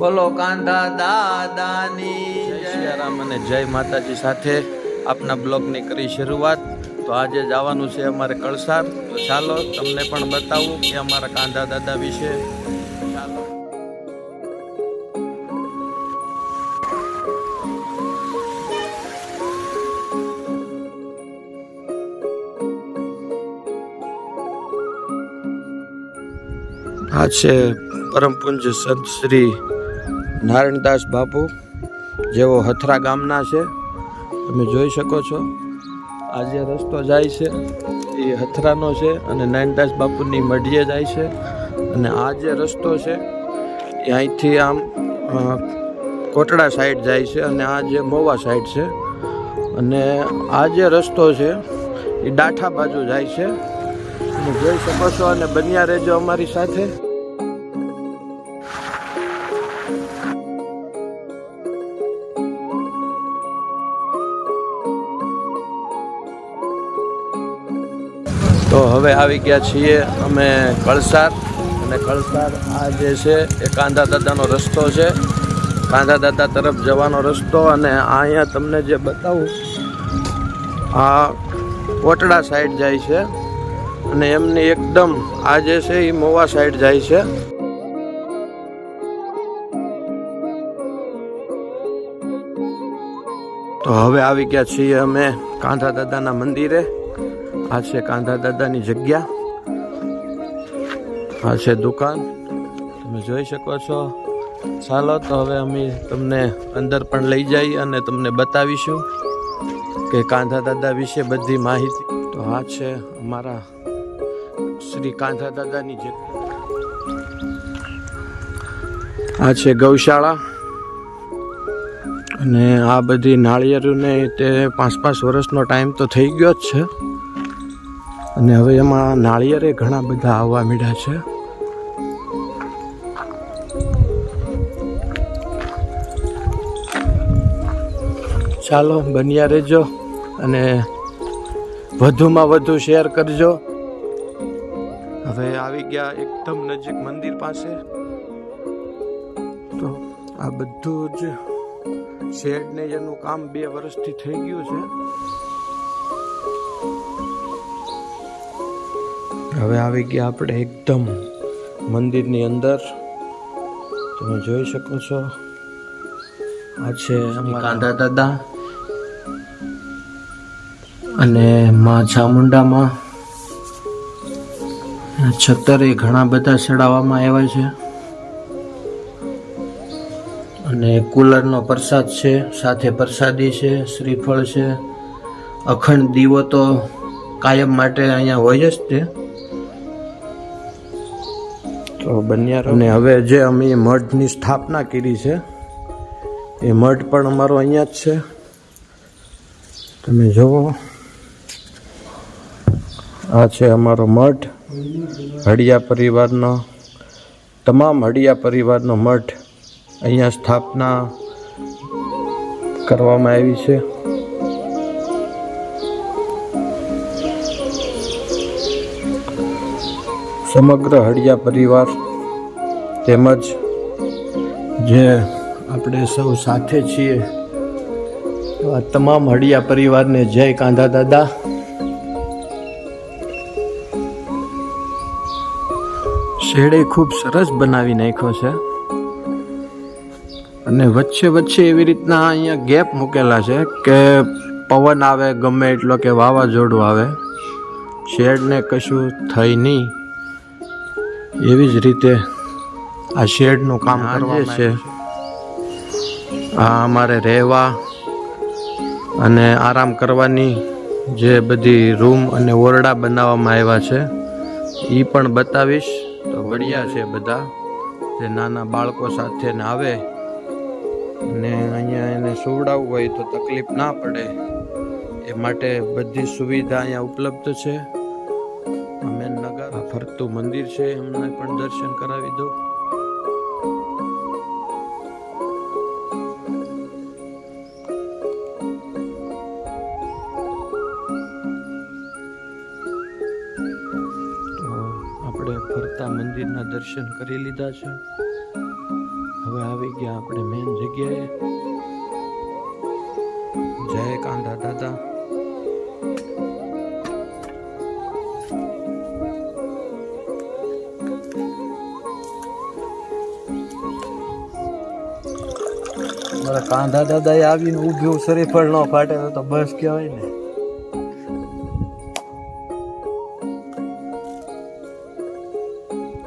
બોલો કાંધા દાદાની જય સિયારામ અને જય માતાજી સાથે આપના બ્લોગની કરી શરૂઆત. તો આજે જવાનું છે અમારે કળસાર. તો ચાલો તમને પણ બતાવું કે અમારા કાંધા દાદા વિશે. ચાલો. આ છે પરમ પૂજ્ય સંત શ્રી નારાયણદાસ બાપુ જેઓ હથરા ગામના છે, તમે જોઈ શકો છો, આ જે રસ્તો જાય છે, એ હથરાનો છે અને નારાયણદાસ બાપુની મઢીએ જાય છે અને આ જે રસ્તો છે, એ અહીંથી આમ કોટડા સાઈડ જાય છે અને આ જે મોવા સાઈડ છે અને આ જે રસ્તો છે, એ ડાઠા બાજુ જાય છે. તમે જોઈ શકો છો અને બન્યા રહેજો અમારી સાથે. તો હવે આવી ગયા છીએ અમે કળસાર. અને કળસાર આ જે છે, એ કાંધા દાદાનો રસ્તો છે. કાંધા દાદા તરફ જવાનો રસ્તો અને અહીંયા તમને જે બતાવું, આ કોટડા સાઈડ જાય છે. અને એમની એકદમ આ જે છે, એ મોવા સાઈડ જાય છે. તો હવે આવી ગયા છીએ અમે કાંધા દાદાના મંદિરે. આ છે કાંધા દાદાની જગ્યા. આ છે દુકાન. તમે જોઈ શકો છો. ચાલો તો હવે અમે તમને અંદર પણ લઈ જઈ અને તમને બતાવીશું કે કાંધા દાદા વિશે બધી માહિતી. તો આ છે અમારા શ્રી કાંધા દાદાની જગ્યા. આ છે ગૌશાળા. અને આ બધી નાળિયેરને તે પાંચ પાંચ વર્ષનો ટાઈમ તો થઈ ગયો જ છે. અને હવે એમાં નાળિયેરે ઘણા બધા આવવા મીડ્યા છે. ચાલો, બન્યા રહેજો અને વધુમાં વધુ શેર કરજો. હવે આવી ગયા એકદમ નજીક મંદિર પાસે. તો આ બધું જ શેડ ને એનું કામ બે વર્ષથી થઈ ગયું છે. હવે આવી ગયા આપણે એકદમ મંદિરની અંદર. તમે જોઈ શકો છો. આ છે કાંધા દાદા અને માં ચામુંડામાં. છતરે ઘણા બધા ચડાવવામાં આવ્યા છે. અને કુલરનો પ્રસાદ છે, સાથે પ્રસાદી છે, શ્રીફળ છે. અખંડ દીવો તો કાયમ માટે અહીંયા હોય જ તે. તો બન્યા અને હવે જે અમે મઠની સ્થાપના કરી છે, એ મઠ પણ અમારો અહીંયા જ છે. તમે જુઓ આ છે અમારો મઠ હડિયા પરિવારનો, તમામ હડિયા પરિવારનો મઠ અહીંયા સ્થાપના કરવામાં આવી છે. સમગ્ર હળિયા પરિવાર તેમજ જે આપણે સૌ સાથે છીએ, એવા તમામ હળિયા પરિવારને જય કાંધા દાદા. શેડે ખૂબ સરસ બનાવી નાખ્યો છે. અને વચ્ચે વચ્ચે એવી રીતના અહીંયા ગેપ મૂકેલા છે કે પવન આવે, ગમે એટલો કે વાવાઝોડું આવે. શેડને કશું થઈ નહીં. એવી જ રીતે આ શેડનું કામ કરવા છે આ અમારે રહેવા અને આરામ કરવાની જે બધી રૂમ અને ઓરડા બનાવવામાં આવ્યા છે એ પણ બતાવીશ. તો વળિયા છે બધા જે નાના બાળકો સાથે ને આવે અને અહીંયા એને સુવડાવવું હોય તો તકલીફ ના પડે. એ માટે બધી સુવિધા અહીંયા ઉપલબ્ધ છે. ફરતું મંદિર છે એમને પણ દર્શન કરાવી દો. તો આપણે ફરતા મંદિરના દર્શન કરી લીધા છે. હવે આવી ગયા આપણે મેન જગ્યાએ. જય કાંધા દાદા. મારા કાંધા દાદા આવીને ઊભ્યું શરીફળ ન ફાટે તો બસ કહેવાય ને.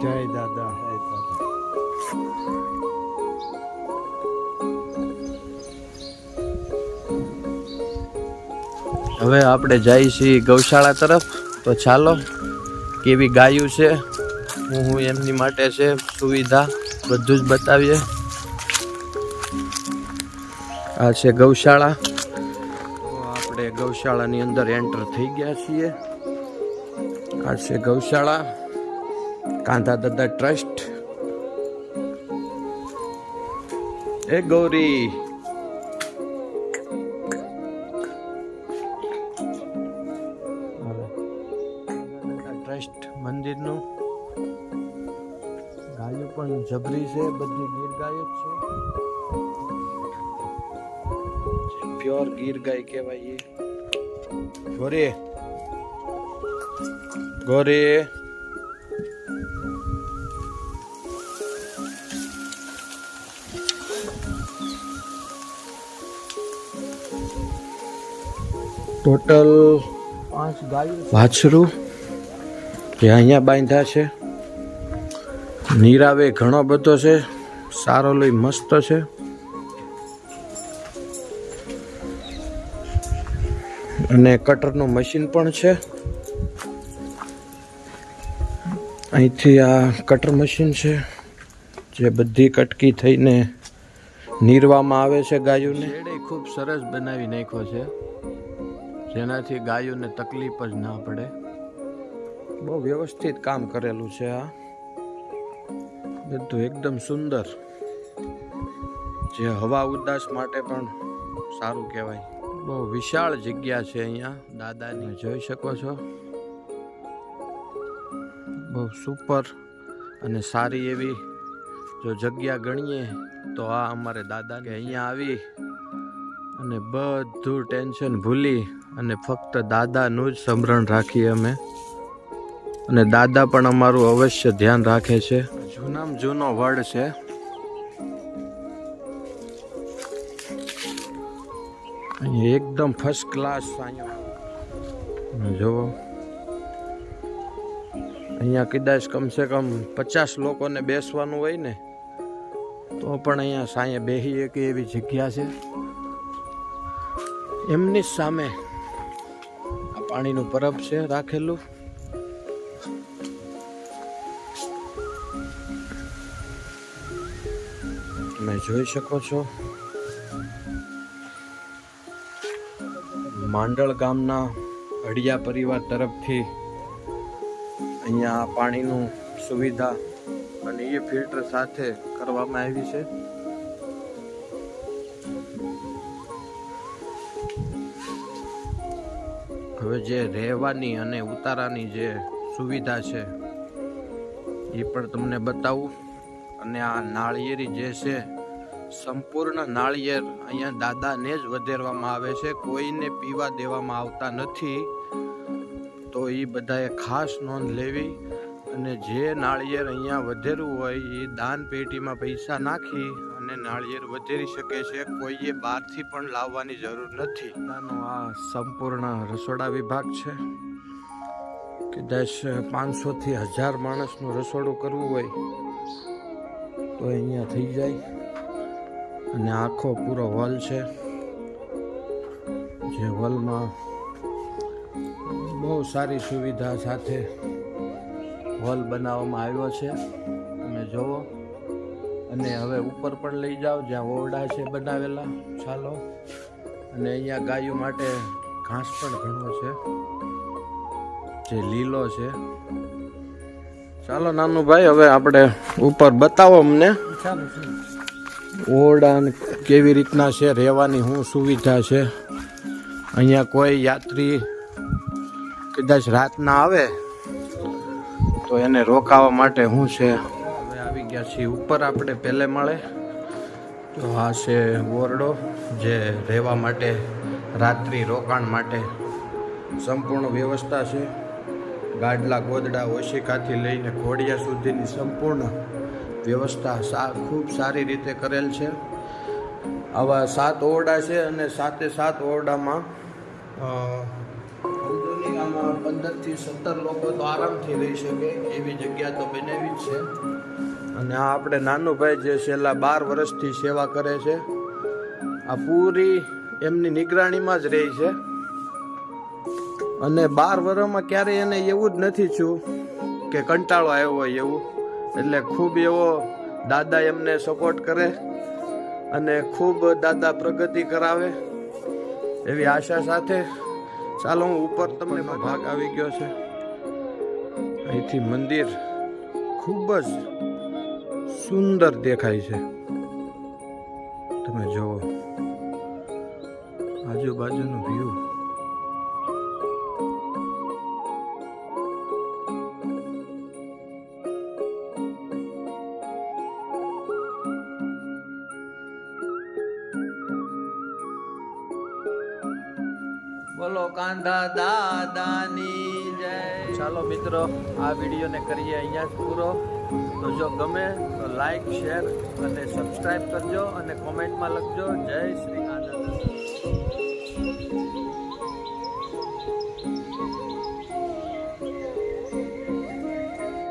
જય દાદા. હવે આપણે જઈએ છીએ ગૌશાળા તરફ. તો ચાલો કેવી ગાયું છે હું હું એમની માટે છે સુવિધા બધું જ બતાવીએ. આ છે ગૌશાળા. આપણે ગૌશાળાની અંદર એન્ટર થઈ ગયા છીએ. આ છે ગૌશાળા. કાંધા દાદા ટ્રસ્ટ. એ ગૌરી. ટ્રસ્ટ મંદિરનું. ગાયો પણ જબરી છે બધી ગીર ગાયો જ છે. પ્યોર ગીર ગાય કહેવાય એ. ગોરે. ગોરે. ટોટલ પાંચ ગાયો વાછરું. જે અહીંયા બાંધ્યા છે. નીરાવે ઘણો બધો છે. સારો લઈ મસ્ત છે. અને કટરનું મશીન પણ છે. અહીંથી આ કટર મશીન છે જે બધી કટકી થઈને નીરવામાં આવે છે ગાયોને. ખૂબ સરસ બનાવી નાખ્યો છે જેનાથી ગાયોને તકલીફ જ ના પડે. બહુ વ્યવસ્થિત કામ કરેલું છે આ. બધું એકદમ સુંદર. જે હવા ઉદાસ માટે પણ સારું કહેવાય. બહુ વિશાળ જગ્યા છે અહીંયા. દાદાની. જોઈ શકો છો. બહુ સુપર અને સારી એવી જો જગ્યા ગણીએ તો આ અમારે દાદા કે અહીંયા આવી અને બધું ટેન્શન ભૂલી અને ફક્ત દાદાનું જ સમરણ રાખીએ અમે. અને દાદા પણ અમારું અવશ્ય ધ્યાન રાખે છે. જૂનામાં જૂનો વડ છે. એકદમ ફર્સ્ટ ક્લાસ અહીંયા જુઓ અહીંયા કદાચ કમસે કમ પચાસ લોકોને બેસવાનું હોય ને, તો પણ અહીંયા સાંય બેસી એક એવી જગ્યા છે. એમની સામે આ પાણીનું પરબ છે રાખેલું. તમે જોઈ શકો છો. માંડળ ગામના હડિયા પરિવાર તરફથી અહીંયા પાણીનું સુવિધા અને એ ફિલ્ટર સાથે કરવામાં આવી છે. હવે જે રહેવાની અને ઉતારાની જે સુવિધા છે, એ પણ તમને બતાવું. અને આ નાળિયેરી જે છે સંપૂર્ણ નાળિયેર અહીંયા દાદાને જ વધેરવામાં આવે છે. કોઈને પીવા દેવામાં આવતા નથી. તો એ બધાએ ખાસ નોંધ લેવી અને જે નાળિયેર અહીંયા વધેરવું હોય એ દાન પેટીમાં પૈસા નાખી અને નાળિયેર વધેરી શકે છે. કોઈએ બહારથી પણ લાવવાની જરૂર નથી. આનો આ સંપૂર્ણ રસોડા વિભાગ છે. કદાચ પાંચસોથી હજાર માણસનું રસોડું કરવું હોય તો અહીંયા થઈ જાય. અને આખો પૂરો હોલ છે. જે હોલમાં બહુ સારી સુવિધા સાથે હોલ બનાવવામાં આવ્યો છે. તમે જુઓ અને હવે ઉપર પણ લઈ જાઓ, જ્યાં ઓરડા છે બનાવેલા. ચાલો. અને અહીંયા ગાયો માટે ઘાસ પણ ઘણો છે. જે લીલો છે. ચાલો, નાનું ભાઈ, હવે આપણે ઉપર બતાવો અમને. ચાલો ચાલો ઓરડા ને કેવી રીતના છે, રહેવાની શું સુવિધા છે. અહીંયા કોઈ યાત્રી કદાચ રાતના આવે, તો એને રોકાવા માટે શું છે. હવે આવી ગયા છીએ. ઉપર આપણે પહેલે મળે. તો આ છે ઓરડો, જે રહેવા માટે, રાત્રિ રોકાણ માટે સંપૂર્ણ વ્યવસ્થા છે. ગાડલા ગોદડા ઓશિકાથી લઈને ઘોડિયા સુધીની સંપૂર્ણ વ્યવસ્થા સા, ખૂબ સારી રીતે કરેલ છે. આવા સાત ઓરડા છે અને સાતે સાત ઓરડામાં આમાં પંદરથી સત્તર લોકો તો આરામથી રહી શકે એવી જગ્યા તો બનાવી જ છે. અને આ આપણે નાનું ભાઈ જે છેલ્લા બાર વર્ષથી સેવા કરે છે, આ પૂરી એમની નિગરાણીમાં જ રહે છે. અને બાર વર્ષમાં ક્યારેય એને એવું જ નથી થયું કે કંટાળો આવ્યો હોય એવું. એટલે ખૂબ એવો દાદા એમને સપોર્ટ કરે અને ખૂબ દાદા પ્રગતિ કરાવે એવી આશા સાથે ચાલો હું ઉપર તમને ભાગ આવી ગયો છે. અહીંથી મંદિર ખૂબ જ સુંદર દેખાય છે. તમે જુઓ. આજુબાજુનું વ્યૂ બોલો કાંધા દાદાની જય. ચાલો મિત્રો, આ વિડીયોને કરીએ અહીંયા જ પૂરો. તો જો ગમે તો લાઈક શેર અને સબસ્ક્રાઈબ કરજો અને કોમેન્ટમાં લખજો. જય શ્રી